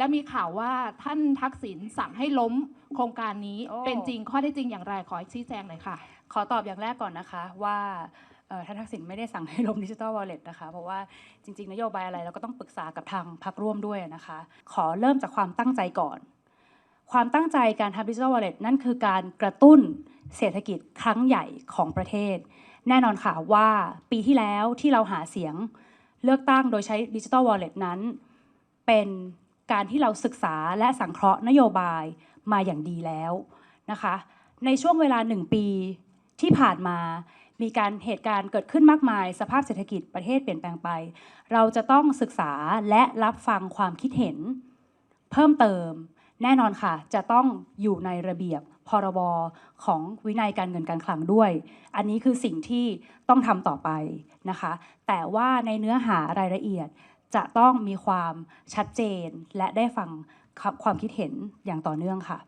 และมีข่าวว่าท่านทักษิณสั่งให้ล้มโครงการนี้ โอ้ เป็นจริงข้อเท็จจริงอย่างไรขอชี้แจงหน่อยค่ะ ขอตอบอย่างแรกก่อนนะคะว่าเอ่อท่านทักษิณไม่ได้สั่งให้ลงดิจิ t a ลวอลเล็ตนะคะ เพราะว่าจริง ๆ นโยบายอะไรเราก็ต้องปรึกษากับทางพรรคร่วมด้วยนะคะ ขอเริ่มจากความตั้งใจก่อน ความตั้งใจการทำดิจิ t a ลวอลเล็ตนั่นคือการกระตุ้นเศรษฐกิจครั้งใหญ่ของประเทศ แน่นอนค่ะว่าปีที่แล้วที่เราหาเสียงเลือกตั้งโดยใช้ดิจิ t a ลวอลเล็ตนั้น เป็น การที่เราศึกษาและสังเคราะห์นโยบายมาอย่างดีแล้วนะคะ ในช่วงเวลาหนึ่งปีที่ผ่านมามีการเหตุการณ์เกิดขึ้นมากมาย สภาพเศรษฐกิจประเทศเปลี่ยนแปลงไป เราจะต้องศึกษาและรับฟังความคิดเห็น เพิ่มเติม แน่นอนค่ะ จะต้องอยู่ในระเบียบพรบของวินัยการเงินการคลังด้วย อันนี้คือสิ่งที่ต้องทำต่อไปนะคะ แต่ว่าในเนื้อหารายละเอียด จะต้องมีความชัดเจนและได้ฟังความคิดเห็นอย่างต่อเนื่องค่ะ